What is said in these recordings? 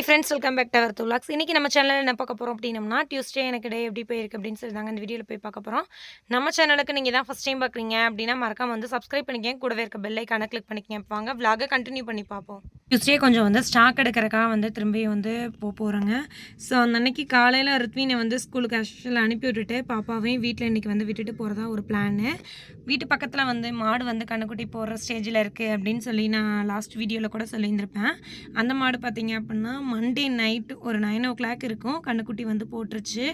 High friends welcome back டவர் டூ லாக்ஸ் இன்றைக்கி நம்ம சேனலில் என்ன பார்க்க போகிறோம் அப்படின்னம்னா டியூஸ்டே எனக்கு டே எப்படி போயிருக்கு அப்படின்னு சொல்லி தாங்க இந்த வீடியோவில் போய் பார்க்க போகிறோம் நம்ம சேனலுக்கு நீங்கள் தான் ஃபஸ்ட் டைம் பார்க்குறீங்க அப்படின்னா மறக்காம வந்து சப்ஸ்கிரைப் பண்ணிக்கங்க. கூடவே இருக்க பெல்லைக்கான கிளிக் பண்ணிக்கங்க. வாங்க vlog-அ கண்டினியூ பண்ணி பார்ப்போம். டியூஸ்டே கொஞ்சம் வந்து ஸ்டாக் எடுக்கிறக்காக வந்து திரும்பி வந்து போக போகிறேங்க ஸோ அந்த அன்னைக்கு காலையில் ருத்வினை வந்து ஸ்கூலுக்கு ஆக்சுவலாக அனுப்பி விட்டுட்டு பாப்பாவையும் வீட்டில் இன்றைக்கி வந்து விட்டுட்டு போகிறதா ஒரு பிளான்னு வீட்டு பக்கத்தில் வந்து மாடு வந்து கண்ணுக்குட்டி போடுற ஸ்டேஜில் இருக்குது அப்படின்னு சொல்லி நான் லாஸ்ட் வீடியோவில் கூட சொல்லியிருந்திருப்பேன். அந்த மாடு பார்த்தீங்க அப்படின்னா மண்டே நைட்டு ஒரு நைன் ஓ கிளாக் இருக்கும். கண்ணுக்குட்டி வந்து போட்டுருச்சு.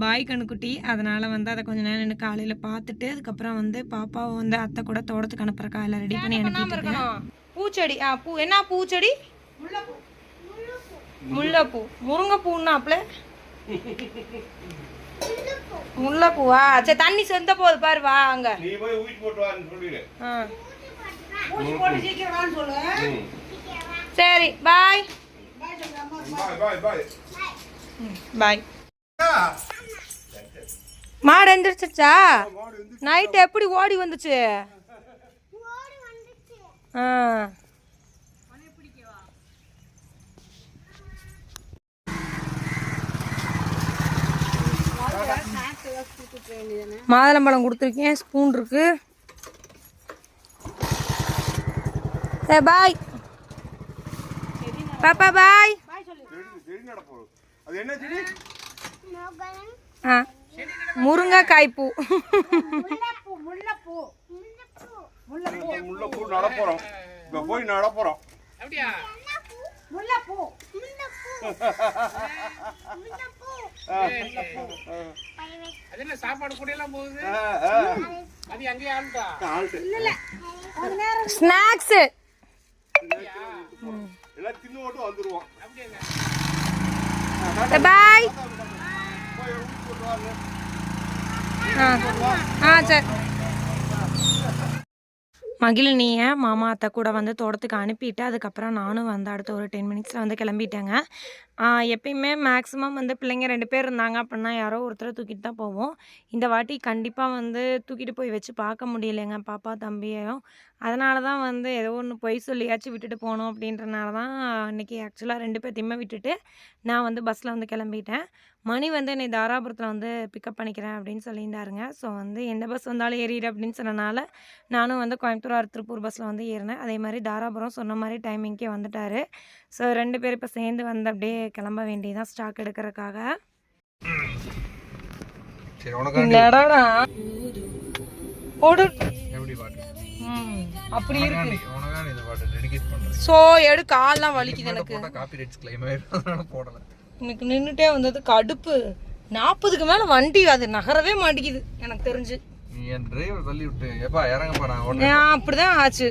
பாய் கண்ணுக்குட்டி. அதனால் வந்து அதை கொஞ்சம் நேரம் நின்று காலையில் பார்த்துட்டு அதுக்கப்புறம் வந்து பாப்பாவை வந்து அத்தை கூட தோட்டத்துக்கு அனுப்புறக்கா எல்லாம் ரெடி பண்ணி அனுப்பிட்டு பூச்செடி ஆ பூ என்ன பூச்செடி முல்லைப்பூ. முருங்கைப்பூன்னாப்ல முல்லைப்பூவா? சரி தண்ணி செந்த போகுது பாரு வா அங்க. நீ போய் ஊசி போட்டு வான்னு சொல்லிடு. ஆ. ம். சரி பாய் பாய் மாடு எந்திரிச்சிச்சா நைட் எப்படி ஓடி வந்துச்சு? ஆ. மாதுளம்பழம் கொடுத்துருக்கேன். ஸ்பூன் இருக்கு. ஏ பாய். பாப்பா பாய். முருங்கைக்காய் பூ முல்லைப்பூ நடப்போறோம். இப்ப போய் நடப்போறோம். அது என்ன சாப்பாடு கூட எல்லாம் போகுது. அது அங்கேயே ஆளுட்டா ஆள்ட்டு. ஸ்நாக்ஸு. எல்லாம் தின்னு மட்டும் வந்துருவோம். பாய் போய் ஊசி போட்டு வாங்க ஆ ஆ சரி மகிழினியை மாமா அத்தை கூட வந்து தோட்டத்துக்கு அனுப்பிட்டு அதுக்கப்புறம் நானும் வந்து அடுத்த ஒரு டென் மினிட்ஸில் வந்து கிளம்பிட்டேங்க. எப்பயுமே மேக்ஸிமம் வந்து பிள்ளைங்க ரெண்டு பேர் இருந்தாங்க அப்படின்னா யாரோ ஒருத்தரை தூக்கிட்டு தான் போவோம். இந்த வாட்டி கண்டிப்பாக வந்து தூக்கிட்டு போய் வச்சு பார்க்க முடியலைங்க பாப்பா தம்பியையும். அதனால தான் வந்து ஏதோ ஒன்று பொய் சொல்லியாச்சும் விட்டுட்டு போகணும் அப்படின்றனால தான் இன்றைக்கி ஆக்சுவலாக ரெண்டு பேர்த்தையுமே விட்டுட்டு நான் வந்து பஸ்ஸில் வந்து கிளம்பிட்டேன். மணி வந்து என்னை தாராபுரத்தில் வந்து பிக்கப் பண்ணிக்கிறேன் அப்படின்னு சொல்லியிருந்தாருங்க. ஸோ வந்து எந்த பஸ் வந்தாலும் ஏறிடு அப்படின்னு சொன்னனால நானும் வந்து கோயம்புத்தூர் ஆர் திருப்பூர் பஸ்ஸில் வந்து ஏறினேன். அதே மாதிரி தாராபுரம் சொன்ன மாதிரி டைமிங்க்கே வந்துட்டார். ஸோ ரெண்டு பேர் இப்போ சேர்ந்து வந்து அப்படியே கிளம்ப வேண்டியதான் ஸ்டாக் எடுக்கிறதுக்காக. அப்படி இருக்கு. ஸோ எடு கால்லாம் வலிக்குது எனக்கு? எனக்கு நின்றுட்டே வந்தது கடுப்பு. நாற்பதுக்கு மேலே வண்டி அது நகரவே மாட்டேங்குது எனக்கு தெரிஞ்சு. என் டிரைவர் தள்ளி விட்டு எப்பா இறங்கப்பா நான் உடனே நான் அப்படிதான் ஆச்சு.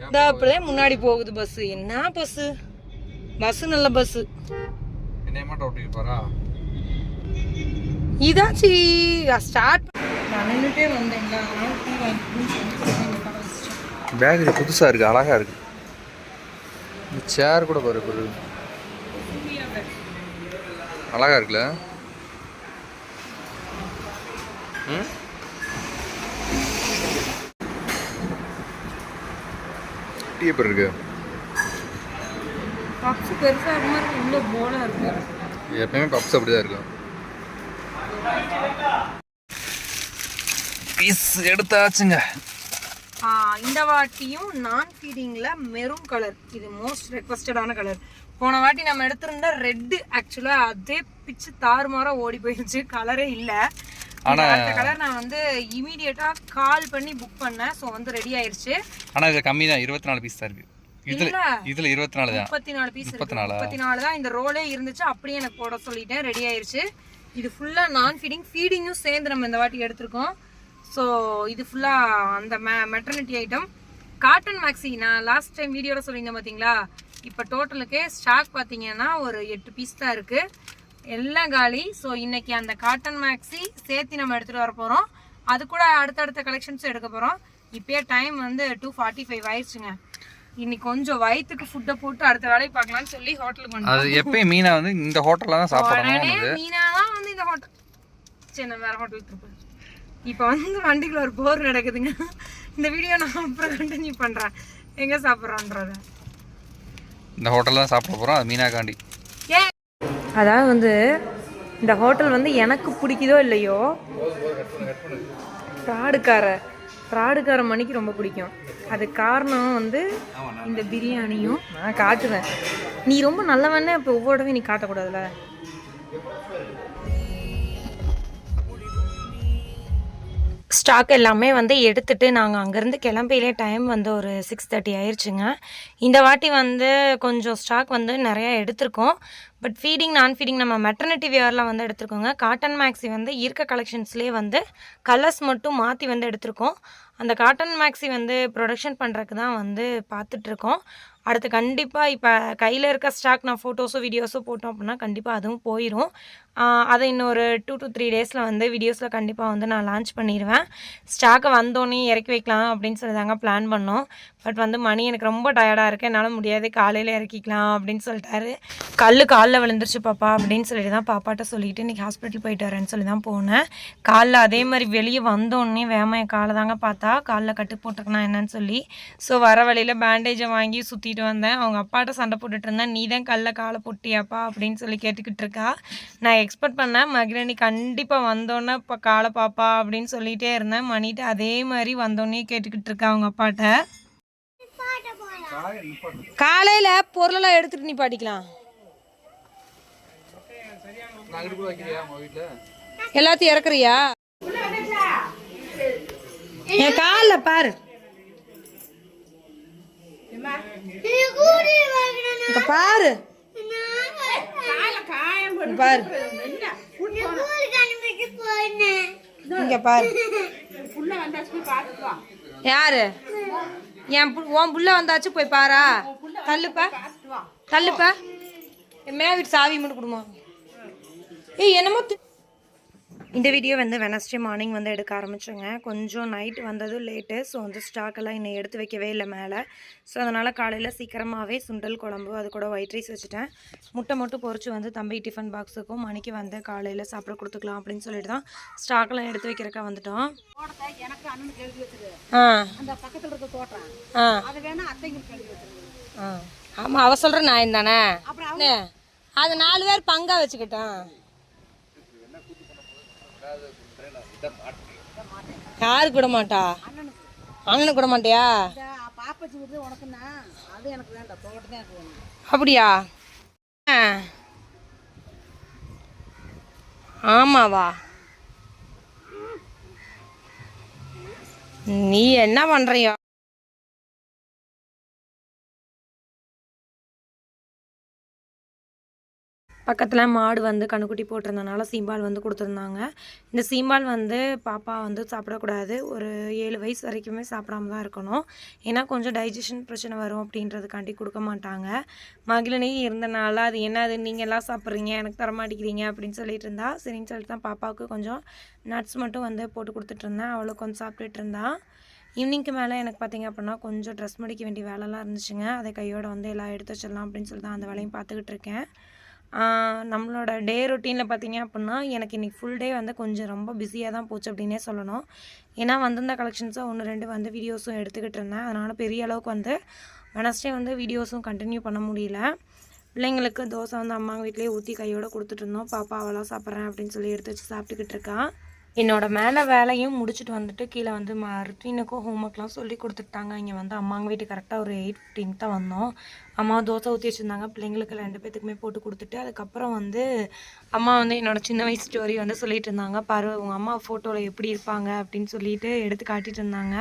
இந்த அப்படிதான் முன்னாடி போகுது பஸ் என்ன பஸ் பஸ் நல்ல பஸ் என்னைய மட்டும் விட்டு பாரா இதாச்சு ஸ்டார்ட் நான் நின்றுட்டே வந்தேங்களா. பேக் இது புதுசா இருக்கு அழகா இருக்கு. இந்த சேர் கூட பாரு பாரு அழகா இருக்குல்ல? ம்? டீ எப்படி இருக்கு. பப்ஸ் பெருசா இருக்க மாதிரி உள்ள போலா இருக்கு. எப்பயுமே பப்ஸ் அப்படிதான் இருக்கும். பீஸ் எடுத்தாச்சுங்க. இந்த வாட்டியும் நான் ஃபீடிங்கில் மெரூன் கலர் இது மோஸ்ட் ரெக்வஸ்டடான கலர் போன வாட்டி நம்ம எடுத்திருந்த ரெட்டு ஆக்சுவலாக அதே பிச்சு தாறுமாறா ஓடி போயிருச்சு கலரே இல்லை. ஆனா- அந்த கலர் நான் வந்து இமீடியட்டாக கால் பண்ணி புக் பண்ணேன். ஸோ வந்து ரெடி ஆயிருச்சு. இது கம்மி தான் இருபத்தி நாலு பீஸ் தான் இருக்கு. இதுல. இதுல இருபத்தி நாலு தான். முப்பத்தி நாலு பீஸ் முப்பத்தி இருக்கு. நாலா? முப்பத்தி நாலு தான் இந்த ரோலே இருந்துச்சு. அப்படியே எனக்கு போட சொல்லிட்டேன். ரெடி ஆயிருச்சு. இது ஃபுல்லாக நான் ஃபீடிங் ஃபீடிங்கும் சேர்ந்து நம்ம இந்த வாட்டி எடுத்திருக்கோம். ஸோ இது ஃபுல்லாக அந்த மெ மெட்டர்னிட்டி ஐட்டம் காட்டன் மேக்ஸி நான் லாஸ்ட் டைம் வீடியோவில் சொல்லியிருந்தேன் பார்த்தீங்களா இப்போ டோட்டலுக்கே ஸ்டாக் பார்த்தீங்கன்னா ஒரு எட்டு பீஸ் தான் இருக்குது எல்லாம் காலி. ஸோ இன்னைக்கு அந்த காட்டன் மேக்ஸி சேர்த்து நம்ம எடுத்துகிட்டு வர போகிறோம் அது கூட அடுத்தடுத்த கலெக்ஷன்ஸும் எடுக்க போகிறோம் இப்போயே டைம் வந்து டூ ஃபார்ட்டி ஃபைவ் ஆயிடுச்சுங்க. இன்னைக்கு கொஞ்சம் வயிற்றுக்கு ஃபுட்டை போட்டு அடுத்த வேலையை பார்க்கலாம்னு சொல்லி ஹோட்டலுக்கு வந்தோம் அது எப்பயும் மீனா வந்து இந்த ஹோட்டல்ல தான் சாப்பிடணும் மீனா தான் வந்து இந்த ஹோட்டல் சரி நான் வேற ஹோட்டலுக்கு திருப்பேன் இப்போ வந்து வண்டிக்குள்ள ஒரு போர் நடக்குதுங்க. இந்த வீடியோ நான் அப்புறம் கண்டினியூ பண்ணுறேன் எங்கே சாப்பிட்றோன்றத. இந்த ஹோட்டலில் தான் சாப்பிட போகிறோம் அது மீனாக்காண்டி. அதாவது வந்து இந்த ஹோட்டல் வந்து எனக்கு பிடிக்குதோ இல்லையோ ஃப்ராடுக்கார ஃப்ராடுக்கார மணிக்கு ரொம்ப பிடிக்கும். அது காரணம் வந்து இந்த பிரியாணியும் நான் காட்டுவேன். நீ ரொம்ப நல்லவனே இப்போ ஒவ்வொரு தடவையும் நீ காட்டக்கூடாதுல்ல ஸ்டாக் எல்லாமே வந்து எடுத்துட்டு நாங்கள் அங்கேருந்து கிளம்பிலே டைம் வந்து ஒரு சிக்ஸ் தேர்ட்டி ஆயிடுச்சுங்க இந்த வாட்டி வந்து கொஞ்சம் ஸ்டாக் வந்து நிறையா எடுத்திருக்கோம். பட் ஃபீடிங் நான் ஃபீடிங் நம்ம மெட்டர்னிட்டி வியர்லாம் வந்து எடுத்துருக்கோங்க. காட்டன் மேக்ஸி வந்து இருக்க கலெக்ஷன்ஸ்லேயே வந்து கலர்ஸ் மட்டும் மாற்றி வந்து எடுத்திருக்கோம். அந்த காட்டன் மேக்ஸி வந்து ப்ரொடக்ஷன் பண்ணுறதுக்கு தான் வந்து பார்த்துட்ருக்கோம். அடுத்து கண்டிப்பாக இப்போ கையில் இருக்க ஸ்டாக் நான் ஃபோட்டோஸோ வீடியோஸோ போட்டோம் அப்படின்னா கண்டிப்பாக அதுவும் போயிடும் அதை இன்னொரு டூ டு த்ரீ டேஸில் வந்து வீடியோஸில் கண்டிப்பாக வந்து நான் லான்ச் பண்ணிடுவேன் ஸ்டாக்கை வந்தோடனே இறக்கி வைக்கலாம் அப்படின்னு சொல்லி தாங்க பிளான் பண்ணோம். பட் வந்து மணி எனக்கு ரொம்ப டயர்டாக இருக்குது என்னால் முடியாது. காலையில் இறக்கிக்கலாம் அப்படின்னு சொல்லிட்டாரு. கல் காலில் விழுந்துருச்சு பாப்பா அப்படின்னு சொல்லிட்டு தான் பாப்பாட்ட சொல்லிட்டு இன்றைக்கி ஹாஸ்பிட்டல் போயிட்டு வரேன்னு சொல்லி தான் போனேன். காலில் அதே மாதிரி வெளியே வந்தோடனே வேமா என் காலை தாங்க பார்த்தா. காலில் கட்டு போட்டிருக்கனா என்னன்னு சொல்லி. ஸோ வர வழியில் பேண்டேஜை வாங்கி சுற்றிட்டு வந்தேன். அவங்க அப்பாட்ட சண்டை போட்டுட்டு இருந்தேன். நீ தான் கல்ல காலை போட்டியாப்பா அப்படின்னு சொல்லி கேட்டுக்கிட்டு இருக்கா. நான் எக்ஸ்பெக்ட் பண்ணேன். மகிழனி கண்டிப்பாக வந்தோன்னே இப்போ காலை பாப்பா அப்படின்னு சொல்லிகிட்டே இருந்தேன். மணிட்டு அதே மாதிரி வந்தோடனே கேட்டுக்கிட்டு இருக்கா அவங்க அப்பாட்ட. காலையில் பொருளெல்லாம் எடுத்துட்டு நீ பாடிக்கலாம். எல்லாத்தையும் இறக்குறியா? என் காலில் பாரு. பாரு. பாரு. இங்க பாரு. யாரு? என் உன் புள்ள வந்தாச்சு போய் பாரா. தள்ளுப்பா. தள்ளுப்பா. என் மே வீட்டு சாவி மட்டும் கொடுமா. ஏய் என்னமோ இந்த வீடியோ வந்து வெனஸ்டே மார்னிங் வந்து எடுக்க ஆரம்பிச்சோங்க. கொஞ்சம் நைட் வந்ததும் லேட்டு ஸோ வந்து ஸ்டாக்கெல்லாம் இன்னும் எடுத்து வைக்கவே இல்லை மேலே. ஸோ அதனால் காலையில் சீக்கிரமாகவே சுண்டல் குழம்பு அது கூட ஒயிட் ரைஸ் வச்சுட்டேன். முட்டை மட்டும் பொரிச்சு வந்து தம்பி டிஃபன் பாக்ஸுக்கும் மணிக்கு வந்து காலையில் சாப்பிட கொடுத்துக்கலாம் அப்படின்னு சொல்லிட்டு தான் ஸ்டாக்கெல்லாம் எடுத்து வைக்கிறக்கா வந்துட்டோம். ஆ. ஆ. ஆமாம் அவ சொல்கிற நான் தானே? அது நாலு பேர் பங்கா வச்சுக்கிட்டான் யாரு கூட மாட்டா? அண்ணனுக்கு கூட மாட்டியா? பாப்பச்சி விடுறது உனக்குன்னா அது எனக்கு வேண்டாம். தோட்டம் தான் எனக்கு வேணும். அப்படியா. ஆமாவா? நீ என்ன பண்றியோ? பக்கத்தில் மாடு வந்து கண்ணுக்குட்டி போட்டிருந்தனால சீம்பால் வந்து கொடுத்துருந்தாங்க. இந்த சீம்பால் வந்து பாப்பா வந்து சாப்பிடக்கூடாது. ஒரு ஏழு வயசு வரைக்குமே சாப்பிடாம தான் இருக்கணும். ஏன்னா கொஞ்சம் டைஜஷன் பிரச்சனை வரும் அப்படின்றதுக்காண்டி கொடுக்க மாட்டாங்க. மகிழினி இருந்தனால அது என்னது நீங்கள் எல்லாம் சாப்பிட்றீங்க எனக்கு தரமாட்டிக்கிறீங்க அப்படின்னு சொல்லிட்டு இருந்தா சரின்னு சொல்லிட்டு தான் பாப்பாவுக்கு கொஞ்சம் நட்ஸ் மட்டும் வந்து போட்டு கொடுத்துட்டு இருந்தேன் அவளுக்கு கொஞ்சம் சாப்பிட்டுட்டு இருந்தான் ஈவினிங்க்கு மேலே எனக்கு பார்த்தீங்க அப்படின்னா கொஞ்சம் ட்ரெஸ் மடிக்க வேண்டிய வேலைலாம் இருந்துச்சுங்க. அதை கையோட வந்து எல்லாம் எடுத்து வச்சிடலாம் அப்படின்னு சொல்லி தான் அந்த வேலையும் பார்த்துக்கிட்டு இருக்கேன். நம்மளோட டே ரொட்டீனில் பார்த்தீங்க அப்படின்னா எனக்கு இன்றைக்கி ஃபுல் டே வந்து கொஞ்சம் ரொம்ப பிஸியாக தான் போச்சு அப்படின்னே சொல்லணும். ஏன்னா வந்திருந்த கலெக்ஷன்ஸை ஒன்று ரெண்டு வந்து வீடியோஸும் எடுத்துக்கிட்டு இருந்தேன். அதனால் பெரிய அளவுக்கு வந்து வெனஸ்டே வந்து வீடியோஸும் கண்டினியூ பண்ண முடியல. பிள்ளைங்களுக்கு தோசை வந்து அம்மா வீட்லேயே ஊற்றி கையோடு கொடுத்துட்டு இருந்தோம். பாப்பா அவளாக சாப்பிட்றேன் அப்படின்னு சொல்லி எடுத்து வச்சு சாப்பிட்டுக்கிட்டு இருக்கான் என்னோடய மேலே வேலையும் முடிச்சுட்டு வந்துட்டு கீழே வந்து மருத்துவனுக்கும் ஹோம் ஒர்க்லாம் சொல்லி கொடுத்துட்டாங்க இங்கே வந்து அம்மாங்க வீட்டுக்கு கரெக்டாக ஒரு எயிட் ஃபிஃப்டீன் தான் வந்தோம். அம்மா தோசை ஊற்றி வச்சுருந்தாங்க. பிள்ளைங்களுக்கு ரெண்டு பேத்துக்குமே போட்டு கொடுத்துட்டு அதுக்கப்புறம் வந்து அம்மா வந்து என்னோடய சின்ன வயசு ஸ்டோரி வந்து சொல்லிட்டு இருந்தாங்க. பாரு உங்கள் அம்மா ஃபோட்டோவில் எப்படி இருப்பாங்க அப்படின்னு சொல்லிட்டு எடுத்து காட்டிட்டு இருந்தாங்க.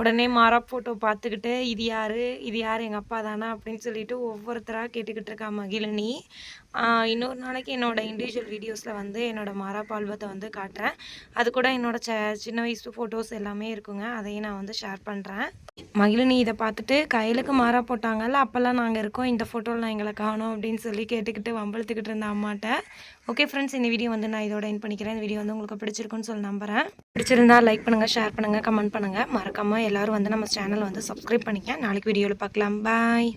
உடனே மாறா ஃபோட்டோ பார்த்துக்கிட்டு இது யார்? இது யார்? எங்கள் அப்பா தானா? அப்படின்னு சொல்லிட்டு ஒவ்வொருத்தராக கேட்டுக்கிட்டு இருக்கா மகிழினி. இன்னொரு நாளைக்கு என்னோடய இண்டிவிஜுவல் வீடியோஸில் வந்து என்னோடய மாறா பால்வத்தை வந்து காட்டுறேன். அது கூட என்னோட ச சின்ன வயசு ஃபோட்டோஸ் எல்லாமே இருக்குங்க. அதையும் நான் வந்து ஷேர் பண்ணுறேன் மகிழினி இதை பார்த்துட்டு கையிலுக்கு மாறா போட்டாங்கல்ல அப்போல்லாம் நாங்கள் இருக்கோம். இந்த ஃபோட்டோவில் எங்களை காணோம் அப்படின்னு சொல்லி கேட்டுக்கிட்டு வம்பழுத்துக்கிட்டு இருந்த அம்மாட்ட ஓகே ஃப்ரெண்ட்ஸ் இந்த வீடியோ வந்து நான் இதோட என் பண்ணிக்கிறேன். இந்த வீடியோ வந்து உங்களுக்கு பிடிச்சிருக்குன்னு சொல்லி நம்புறேன். பிடிச்சிருந்தா லைக் பண்ணுங்கள் ஷேர் பண்ணுங்கள் கமெண்ட் பண்ணுங்கள் மறக்காமல் எல்லாரும் வந்து நம்ம சேனல் வந்து சப்ஸ்கிரைப் பண்ணிக்க. நாளைக்கு வீடியோவில் பார்க்கலாம். பாய்